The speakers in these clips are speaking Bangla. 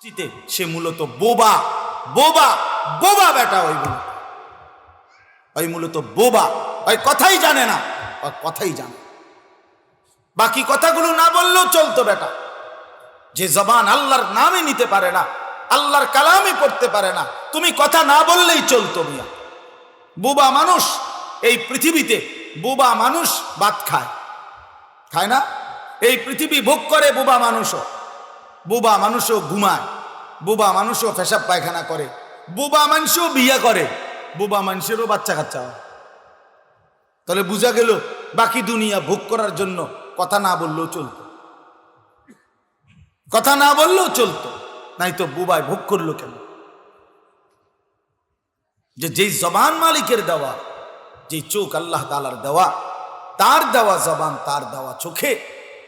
দৃষ্টিতে সে মূলত বোবা বোবা বোবা বেটা ওই মূলত। ওই মূলত বোবা। ওই কথাই জানে না, ওই কথাই জানে। বাকি কথাগুলো না বললেও চলতো বেটা। যে জবান আল্লাহর নামই নিতে পারে না, আল্লাহর কালামই পড়তে পারে না, তুমি কথা না বললেই চলতো মিয়া। বোবা মানুষ, এই পৃথিবীতে বোবা মানুষ ভাত খায়। খায় না? এই পৃথিবী ভোগ করে বোবা মানুষও। বোবা মানুষও ঘুমায়, বোবা মানুষও পেশাব পায়খানা করে, বোবা মানুষও বিয়ে করে, বোবা মানুষেরও বাচ্চা কাচ্চা হয়। তাহলে বোঝা গেল বাকি দুনিয়া ভোগ করার জন্য কথা না বললেও চলতো। কথা না বললেও চলতো নাই তো বুবাই ভোগ করল কেন? যে যেই জবান মালিকের দেওয়া, যেই চোখ আল্লাহ তালার দেওয়া, তার দেওয়া জবান তার দেওয়া চোখে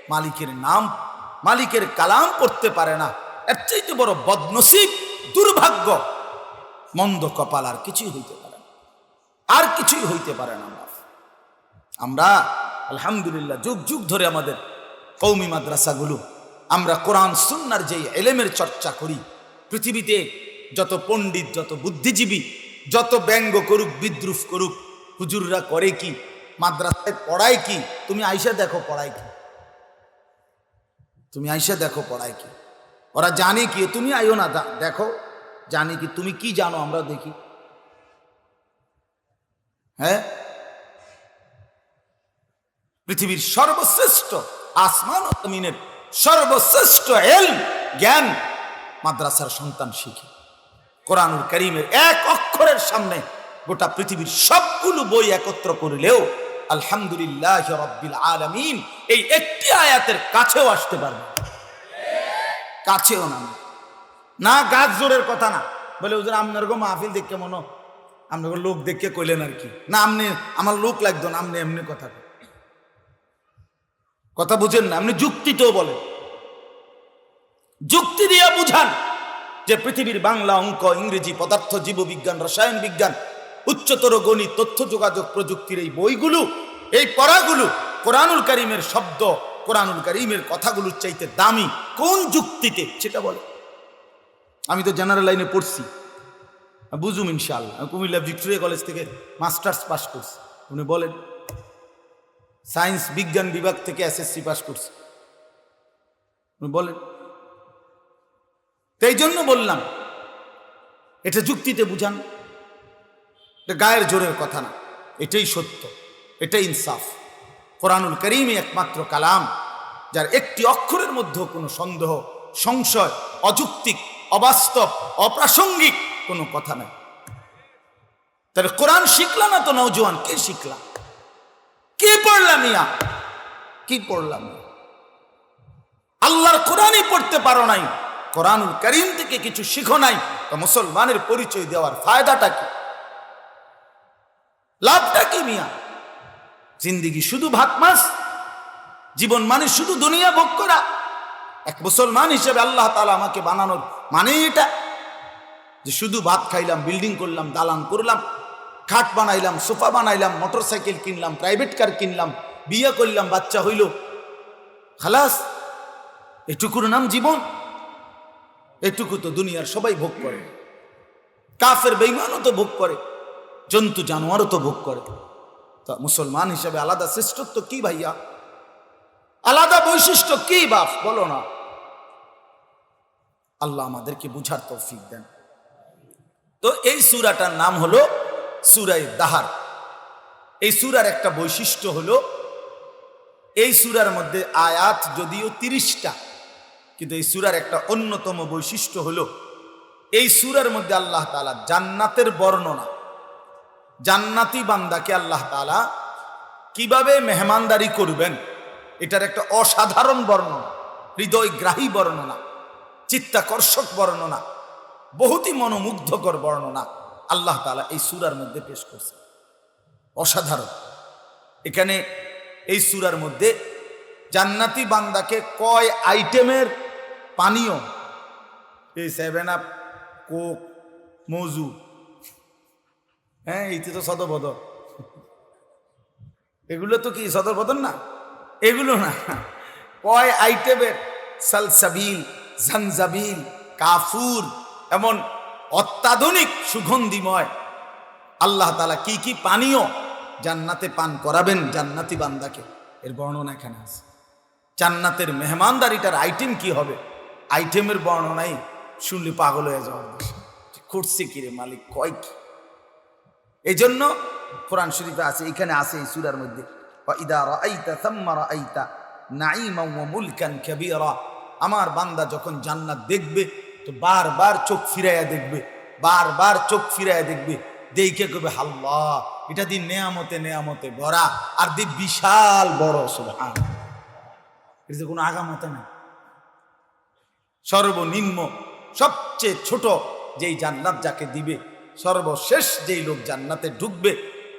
মালিকের নাম মালিকের কালাম পড়তে পারে না। এর চাইতে বড় বদনসিব, দুর্ভাগ্য, মন্দ কপাল আর কিছুই হইতে পারে না। আর কিছুই হইতে পারে না আমরা, আলহামদুলিল্লাহ, যুগ যুগ ধরে আমাদের কৌমি মাদ্রাসাগুলো, আমরা কোরআন, সুন্নার যেই এলেমের চর্চা করি, পৃথিবীতে যত পণ্ডিত, যত বুদ্ধিজীবী, যত ব্যঙ্গ করুক, বিদ্রুপ করুক, হুজুররা করে কি, মাদ্রাসায় পড়ায় কি, তুমি আইসা দেখো পড়ায় কি। তুমি আইসা দেখো পড়ায় কি। ওরা জানে কি, তুমি আইও না দেখো, জানে কি, তুমি কি জানো আমরা দেখি। হ্যাঁ? পৃথিবীর সর্বশ্রেষ্ঠ, আসমান ও জমিনের সর্বশ্রেষ্ঠ এল জ্ঞান মাদ্রাসার সন্তান শিখে। কোরআনুল করিমের এক অক্ষরের সামনে গোটা পৃথিবীর সবগুলো বই একত্র করলেও আলহামদুলিল্লাহ রব্বিল আলামিন, এই একটি আয়াতের কাছেও আসতে পারবে। কাছেও না। না গাছ জোরের কথা না। বলে ওদের আপনার গো মাহফিল দেখে মনো আপনার লোক দেখে কইলেন আর কি। না, আপনি, আমার লোক লাগতো না, আপনি এমনি কথা কথা বুঝেন না, আপনি যুক্তিতেও বলেন। যুক্তি দিয়ে বুঝান যে পৃথিবীর বাংলা অঙ্ক, ইংরেজি, পদার্থ, জীববিজ্ঞান, রসায়ন বিজ্ঞান উচ্চতর গণিত, তথ্য যোগাযোগ প্রযুক্তির এই বইগুলো, এই পড়াগুলো কোরআনুল করিমের শব্দ, কোরআনুল করিমের কথাগুলোর চাইতে দামি কোন যুক্তিতে সেটা বলে। আমি তো জেনারেল লাইনে পড়ছি। বুঝুম ইনশাল্লাহ আমি কুমিল্লা ভিক্টোরিয়া কলেজ থেকে মাস্টার্স পাস করছি। উনি বলেন সায়েন্স বিজ্ঞান বিভাগ থেকে এসএসসি পাস করছি। উনি বলেন, তো এই জন্য বললাম, এটা যুক্তিতে বুঝান। এটা গায়ের জোরের কথা না। এটাই সত্য, এটাই ইনসাফ। কোরআনুল করিমই একমাত্র কালাম, যার একটি অক্ষরের মধ্যেও কোনো সন্দেহ, সংশয়, অযৌক্তিক, অবাস্তব, অপ্রাসঙ্গিক কোনো কথা নাই। তাহলে কোরআন শিখলা না তো নৌজওয়ান কে শিখলা? কি পড়লাম ইয়া কি পড়লাম আল্লাহর কোরআনই পড়তে পারো নাই। কোরআনুল করিম থেকে কিছু শিখো নাই। তো মুসলমানের পরিচয় দেওয়ার ফায়দাটা কি? লাভটা কি মিয়া? জিন্দিগি শুধু ভাত মাস জীবন মানে শুধু দুনিয়া ভোগ করা। এক মুসলমান হিসেবে আল্লাহ তালা আমাকে বানানোর মানে এটা যে শুধু ভাত খাইলাম, বিল্ডিং করলাম, দালান করলাম, খাট বানাইলাম, সোফা বানাইলাম মোটর সাইকেল কিনলাম, প্রাইভেট কার কিনলাম, বিয়ে করলাম, বাচ্চা হইল। খালাস, এটুকুর নাম জীবন, এটুকু তো দুনিয়ার সবাই ভোগ করে। কাফের বেইমানও তো ভোগ করে। জন্তু জানোয়ারও তো ভোগ করে। তা মুসলমান হিসেবে আলাদা শ্রেষ্ঠত্ব কি ভাইয়া? আলাদা বৈশিষ্ট্য কি বাপ? বলো না। আল্লাহ আমাদেরকে বুঝার তৌফিক দেন। তো এই সুরাটার নাম হলো সুরাই দাহার। এই সুরার একটা বৈশিষ্ট্য হলো, এই সুরার মধ্যে আয়াত যদিও তিরিশটা, কিন্তু এই সুরার একটা অন্যতম বৈশিষ্ট্য হলো, এই সুরার মধ্যে আল্লাহ তালা জান্নাতের বর্ণনা জান্নাতি বান্দাকে আল্লাহ তালা কীভাবে মেহমানদারি করবেন, এটার একটা অসাধারণ বর্ণনা, হৃদয়গ্রাহী বর্ণনা, চিত্তাকর্ষক বর্ণনা, বহুতই মনোমুগ্ধকর বর্ণনা আল্লাহ তালা এই সুরার মধ্যে পেশ করছে অসাধারণ। এখানে এই সুরার মধ্যে জান্নাতি বান্দাকে কয় আইটেমের পানীয়? এই সেভেন আপ কোক মজু হ্যাঁ এইতে তো সদবদল এগুলো তো কি সদরবদল না? এগুলো না। কয় আইটেমের? সালসাবিল ঝনঝাবিল কাফুর, এমন অত্যাধুনিক সুগন্ধিময়। আল্লাহ তালা কি কি পানীয় জান্নাতে পান করাবেন জান্নাতি বান্দাকে? এর বর্ণনা এখানে আছে। জান্নাতের মেহমানদারিটার আইটেম কি হবে? আইটেমের বর্ণনাই শুনলে পাগল হয়ে যাওয়ার করছে কি রে মালিক, কয় এই জন্য কোরআন শরীফে আছে, এখানে আছে এই সুরার মধ্যে আমার বান্দা যখন জান্নাত দেখবে, তো বারবার চোখ ফিরাইয়া দেখবে, বারবার চোখ ফিরাইয়া দেখবে, দেখে কবে আল্লাহ, এটা দি নেয়ামতে নেয়ামতে ভরা আর দি বিশাল বড়, সুবহান এটা কোনো আগামতে না সর্বনিম্ন, সবচেয়ে ছোট যেই জান্নাত যাকে দিবে সর্বশেষ যেই লোক জান্নাতে ঢুকবে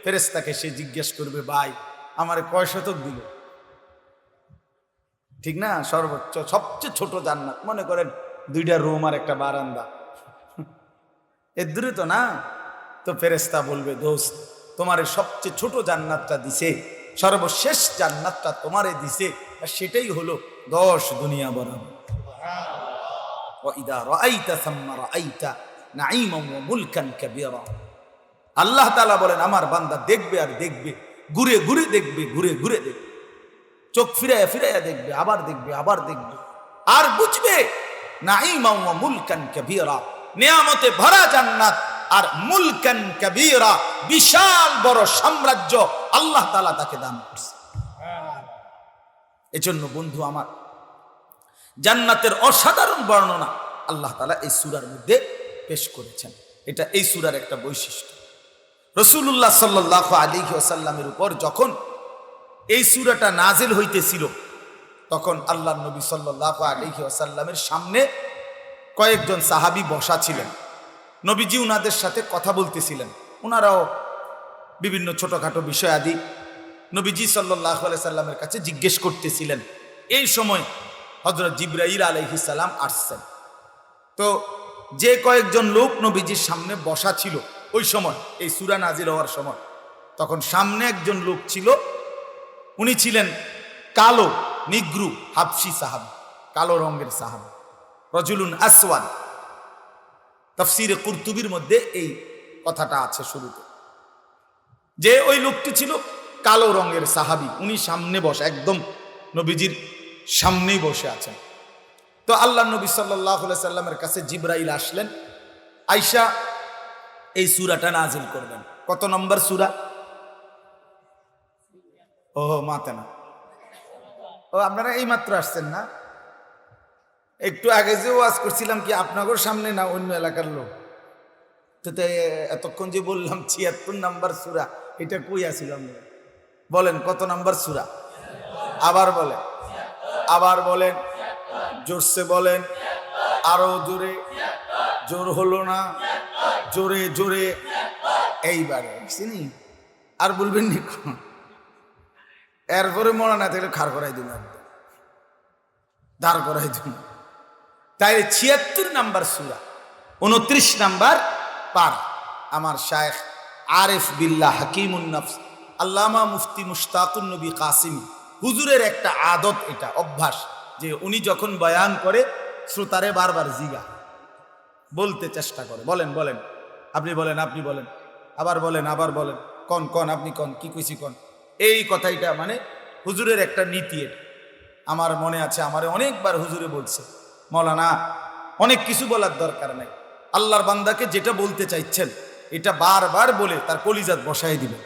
ফেরেস্তাকে সে জিজ্ঞেস করবে ভাই আমার কয় শতক দিল ঠিক না সর্বোচ্চ সবচেয়ে ছোট জান্নাত মনে করেন দুইটা রুম আর একটা বারান্দা এর দূরে তো না তো ফেরেস্তা বলবে দোস্ত তোমার এই সবচেয়ে ছোট জান্নাতটা দিছে সর্বশেষ জান্নাতটা তোমারে দিছে আর সেটাই হলো দশ দুনিয়া বরাবর وإذا رأيت ثم رأيت মুলকান কাবিরা। আল্লাহ তালা বলেন, আমার বান্দা দেখবে আর দেখবে, ঘুরে ঘুরে দেখবে, ঘুরে ঘুরে দেখবে। চোখ ফিরাইয়া ফিরাইয়া দেখবে, আবার দেখবে আবার দেখবে। আর বুঝবে নাইমাউয়া মুলকান কাবিরা, নেয়ামতে ভরা জান্নাত আর মুলকান কাবিরা বিশাল বড় সাম্রাজ্য আল্লাহ তালা তাকে দান করছে। এজন্য বন্ধু আমার, জান্নাতের অসাধারণ বর্ণনা আল্লাহ তালা এই সুরার মধ্যে পেশ করেছেন। এটা এই সুরার একটা বৈশিষ্ট্য। রসুল্লাহ সাল্লাহ আলী ওসাল্লামের উপর যখন এই সুরাটা নাজেল হইতেছিল, তখন আল্লাহ নবী সাল্লাহ আলী ওসাল্লামের সামনে কয়েকজন সাহাবি বসা ছিলেন। নবীজি উনাদের সাথে কথা বলতেছিলেন। ওনারাও বিভিন্ন ছোটখাটো বিষয় আদি নবীজি সাল্লাহ সাল্লামের কাছে জিজ্ঞেস করতেছিলেন। এই সময় হজরত জিব্রাইল আলহিসাল্লাম আসছেন। তো যে কয়েকজন লোক নবীজির সামনে বসা ছিল ওই সময়, এই সুরা নাজির হওয়ার সময়, তখন সামনে একজন লোক ছিল, উনি ছিলেন কালো, নিগ্রু, হাফসি সাহাব, কালো রঙের সাহাব, রজুলুন আসওয়ান তফসিরে কুর্তুবির মধ্যে এই কথাটা আছে শুরুতে। যে ওই লোকটি ছিল কালো রঙের সাহাবি, উনি সামনে বসে, একদম নবীজির সামনেই বসে আছেন। তো আল্লাহ নবী সাল্লাহ সাল্লামের কাছে জিব্রাইল আসলেন। আইসা এই সুরাটা নাজিল করবেন। কত নম্বর সুরা? ও মাতে না। ও, আপনারা এই মাত্র আসছেন না? একটু আগে যে ওয়াজ করছিলাম কি আপনাদের সামনে না অন্য এলাকার লোক? তো এতক্ষণ যে বললাম ছিয়াত্তর নাম্বার সুরা, এটা কই আসিলাম বলেন, কত নাম্বার সুরা? আবার বলেন। আবার বলেন। জোরসে বলেন, আরও জোরে। জোর হলো না। জোরে জোরে। এইবারে চিনি আর বলবেন নি এরপরে মনে না থাকলে খার করাই দিন দাঁড় করাই দিন তাই ছিয়াত্তর নাম্বার সুরা, উনত্রিশ নাম্বার পার। আমার শায়েখ আরেফ বিল্লাহ হাকিমুন নফস, আল্লামা মুফতি মুশতাকুন নবী কাসিম। হুজুরের একটা আদত এটা, অভ্যাস। যে উনি যখন বয়ান করে, শ্রোতারে বারবার জিগা। বলতে চেষ্টা করে। বলেন বলেন। আপনি বলেন আপনি বলেন। আবার বলেন আবার বলেন। কন কন, আপনি কন, কি কইছি কন? এই কথাইটা মানে হুজুরের একটা নীতি এটা। আমার মনে আছে, আমারে অনেকবার হুজুরে বলছে, মৌলানা, অনেক কিছু বলার দরকার নাই। আল্লাহর বান্দাকে যেটা বলতে চাইছেন, এটা বারবার বলে তার কলিজাত বসাই দিবেন।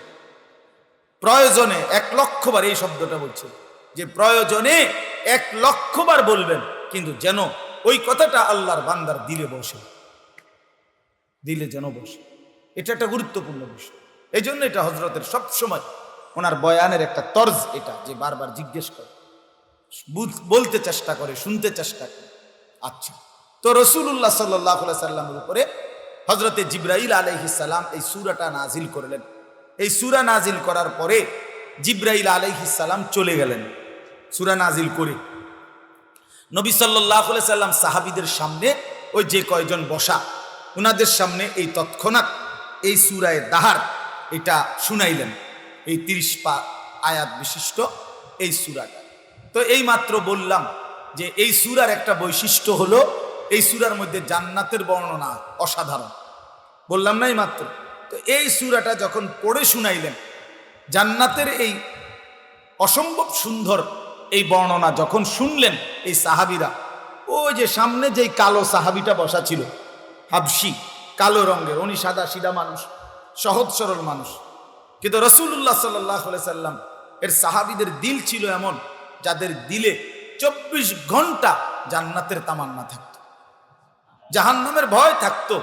প্রয়োজনে এক লক্ষবার এই শব্দটা বলছে। যে প্রয়োজনে এক লক্ষবার বলবেন, কিন্তু যেন ওই কথাটা আল্লাহর বান্দার দিলে বসে। দিলে যেন বসে। এটা একটা গুরুত্বপূর্ণ বিষয়। এই জন্য এটা হজরতের সবসময় ওনার বয়ানের একটা তর্জ এটা, যে বারবার জিজ্ঞেস করে। বলতে চেষ্টা করে, শুনতে চেষ্টা করে। আচ্ছা তো রসুল্লাহ সাল্লাহ সাল্লামের উপরে হজরতে জিব্রাইল আলহিসাল্লাম এই সুরাটা নাজিল করলেন। এই সুরা নাজিল করার পরে জিব্রাইল আলহিসাল্লাম চলে গেলেন সুরা নাজিল করে। নবী সাল্লাহ সাল্লাম সাহাবিদের সামনে ওই যে কয়জন বসা ওনাদের সামনে এই তৎক্ষণাৎ এই সুরায় দাহার এটা শুনাইলেন। এই তিরিশ পা আয়াত বিশিষ্ট এই সুরাটা। তো এই মাত্র বললাম যে এই সুরার একটা বৈশিষ্ট্য হলো এই সুরার মধ্যে জান্নাতের বর্ণনা অসাধারণ। বললাম নাই মাত্র? তো এই সুরাটা যখন পড়ে শুনাইলেন জান্নাতের এই অসম্ভব সুন্দর এই বর্ণনা যখন শুনলেন এই সাহাবিরা, ওই যে সামনে যেই কালো সাহাবিটা বসা ছিল হাবসি কালো রঙের, উনি সাদা সিধা মানুষ, সহজ সরল মানুষ। কিন্তু রসুল্লাহ সাল্লাহ সাল্লাম, এর সাহাবিদের দিল ছিল এমন, যাদের দিলে চব্বিশ ঘণ্টা জান্নাতের তামান্না থাকতো। জাহান্নামের ভয় থাকতো,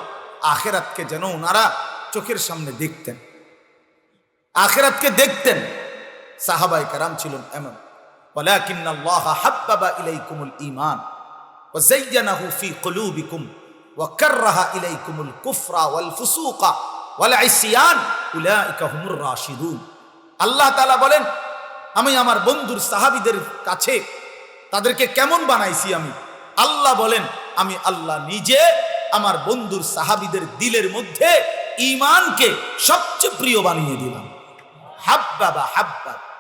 আখেরাতকে যেন ওনারা চোখের সামনে দেখতেন। আখেরাতকে দেখতেন সাহাবাই কারাম ছিলেন এমন ولكن الله حبب إليكم الإيمان وزينه في قلوبكم وكره إليكم الكفر والفسوق والعصيان أولئك هم الراشدون আল্লাহ তাআলা বলেন আমি আমার বন্ধুর সাহাবীদের কাছে তাদেরকে কেমন বানাইছি আমি আল্লাহ বলেন আমি আল্লাহ নিজে আমার বন্ধুর সাহাবীদের দিলের মধ্যে ঈমানকে সবচেয়ে প্রিয় বানিয়ে দিলাম حبب حبب.